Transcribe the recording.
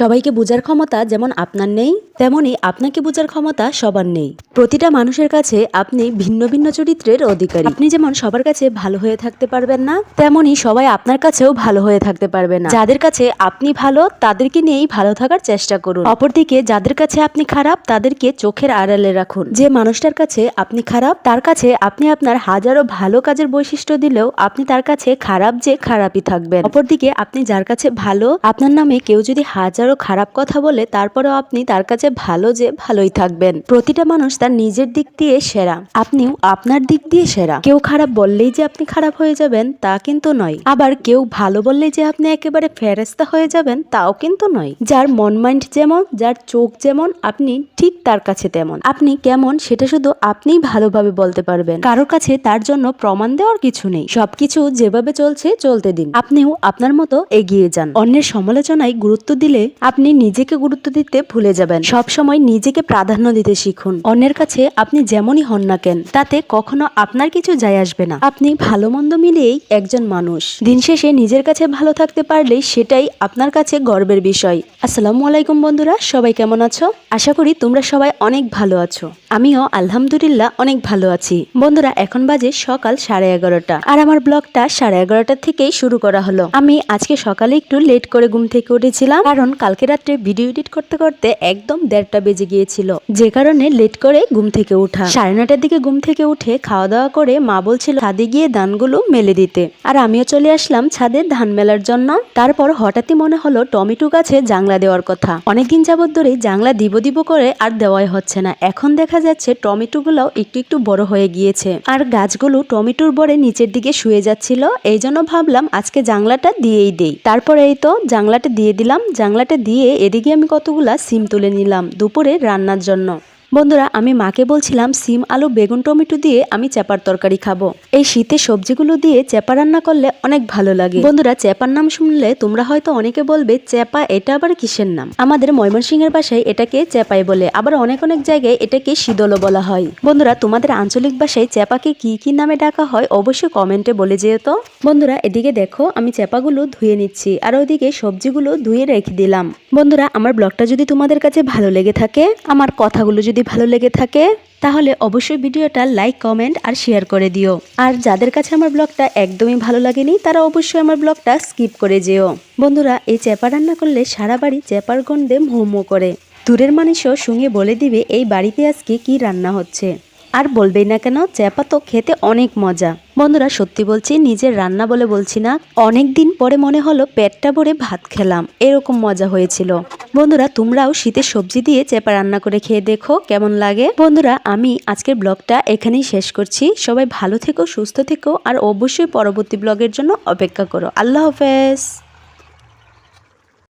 সবাইকে বোঝার ক্ষমতা যেমন আপনার নেই, তেমনি আপনাকে বোঝার ক্ষমতা সবার নেই। প্রতিটা মানুষের কাছে আপনি ভিন্ন ভিন্ন চরিত্রের অধিকারী। আপনি যেমন সবার কাছে ভালো হয়ে থাকতে পারবেন না, তেমনি সবাই আপনার কাছেও ভালো হয়ে থাকতে পারবে না। যাদের কাছে আপনি ভালো, তাদেরকে নিয়েই ভালো থাকার চেষ্টা করুন। অপরদিকে যাদের কাছে আপনি খারাপ, তাদেরকে চোখের আড়ালে রাখুন। যে মানুষটার কাছে আপনি খারাপ, তার কাছে আপনি আপনার হাজারো ভালো কাজের বৈশিষ্ট্য দিলেও আপনি তার কাছে খারাপ যে খারাপই থাকবেন। অপরদিকে আপনি যার কাছে ভালো, আপনার নামে কেউ যদি হাজারো খারাপ কথা বলে তারপরেও আপনি তার কাছে ভালো যে ভালোই থাকবেন। প্রতিটা মানুষ তার নিজের দিক দিয়ে সেরা। আপনিও আপনার দিক দিয়ে সেরা। কেউ খারাপ বললেই যে আপনি খারাপ হয়ে যাবেন, তা কিন্তু নয়। আবার কেউ ভালো বললেই যে আপনি একেবারে ফেরেস্তা হয়ে যাবেন, তাও কিন্তু নয়। যার মন মাইন্ড যেমন, যার চোখ যেমন, আপনি ঠিক তার কাছে তেমন। আপনি কেমন, সেটা শুধু আপনিই ভালোভাবে বলতে পারবেন। কারোর কাছে তার জন্য প্রমাণ দেওয়ার কিছু নেই। সবকিছু যেভাবে চলছে, চলতে দিন। আপনিও আপনার মতো এগিয়ে যান। অন্যের সমালোচনায় গুরুত্ব দিলে আপনি নিজেকে গুরুত্ব দিতে ভুলে যাবেন। সব সময় নিজেকে প্রাধান্য দিতে শিখুন। অন্যের কাছে আপনি যেমনই হন না কেন, তাতে কখনো আপনার কিছু যায় আসবে না। আপনি ভালো মন্দ মিলিয়েই একজন মানুষ। দিন শেষে নিজের কাছে ভালো থাকতে পারলে সেটাই আপনার কাছে গর্বের বিষয়। আসসালামু আলাইকুম বন্ধুরা, সবাই কেমন আছো? আশা করি তোমরা সবাই অনেক ভালো আছো। আমিও আলহামদুলিল্লাহ অনেক ভালো আছি। বন্ধুরা, এখন বাজে সকাল সাড়ে এগারোটা। আর আমার ব্লগটা সাড়ে এগারোটা থেকেই শুরু করা হলো। আমি আজকে সকালে একটু লেট করে ঘুম থেকে উঠেছিলাম। কারণ কালকে রাত্রে ভিডিও এডিট করতে করতে একদম দেড়টা বেজে গিয়েছিল। যে কারণে লেট করে ঘুম থেকে উঠা সাড়ে নটার দিকে ঘুম থেকে উঠে খাওয়া দাওয়া করে মা বলছিল, ছাদে গিয়ে ধানগুলো মেলে দিতে। আর আমিও চলে আসলাম ছাদে ধান মেলার জন্য। তারপর হঠাৎই মনে হলো টমেটো গাছে জাংলা দেওয়ার কথা। অনেকদিন যাবত ধরেই জাংলা দিব দিব করে আর দেওয়াই হচ্ছে না। এখন দেখা যাচ্ছে টমেটো গুলাও একটু একটু বড় হয়ে গিয়েছে। আর গাছগুলো টমেটোর বরে নিচের দিকে শুয়ে যাচ্ছিল। এই জন্য ভাবলাম আজকে জাংলাটা দিয়েই দেই। তারপরে এই তো জাংলাটা দিয়ে দিলাম। জাংলাটা দিয়ে এদিকে আমি কতগুলা সিম তুলে নিলাম দুপুরে রান্নার জন্য। বন্ধুরা, আমি মাকে বলছিলাম সিম, আলু, বেগুন, টমেটো দিয়ে আমি চেপার তরকারি খাব। এই শীতে সবজিগুলো দিয়ে চেপা রান্না করলে অনেক ভালো লাগে। বন্ধুরা চেপার নাম শুনলে তোমরা হয়তো অনেকে বলবে চেপা এটা আবার কিসের নাম? আমাদের ময়মনসিংহের ভাষায় এটাকে চেপাই বলে। আবার অনেক অনেক জায়গায় এটাকে শীতলও বলা হয়। বন্ধুরা, তোমাদের আঞ্চলিক ভাষায় চেপাকে কি কি নামে ডাকা হয় অবশ্যই কমেন্টে বলে যেও তো। বন্ধুরা, এদিকে দেখো, আমি চেপাগুলো ধুয়ে নিচ্ছি আর ওইদিকে সবজিগুলো ধুয়ে রেখে দিলাম। বন্ধুরা, আমার ব্লগটা যদি তোমাদের কাছে ভালো লেগে থাকে, আমার কথাগুলো যদি ভালো লেগে থাকে, তাহলে অবশ্যই ভিডিওটা লাইক কমেন্ট আর শেয়ার করে দিও। আর যাদের কাছে আমার ব্লগটা একদমই ভালো লাগেনি, তারা অবশ্যই আমার ব্লগটা স্কিপ করে যেও। বন্ধুরা, এই চ্যাপা রান্না করলে সারা বাড়ি চ্যাপার গন্ধে মোমো করে। দূরের মানুষও শুনে বলে দিবে এই বাড়িতে আজকে কি রান্না হচ্ছে। আর বলবেই না কেন চেপা তো খেতে অনেক মজা। বন্ধুরা, সত্যি বলছি, নিজের রান্না বলে বলছি না অনেক দিন পরে মনে হলো পেটটা ভরে ভাত খেলাম, এরকম মজা হয়েছিল। বন্ধুরা, তোমরাও শীতের সবজি দিয়ে চেপা রান্না করে খেয়ে দেখো, কেমন লাগে? বন্ধুরা, আমি আজকের ব্লগটা এখানেই শেষ করছি। সবাই ভালো থেকো, সুস্থ থেকো, আর অবশ্যই পরবর্তী ব্লগের জন্য অপেক্ষা করো। আল্লাহ হাফেজ।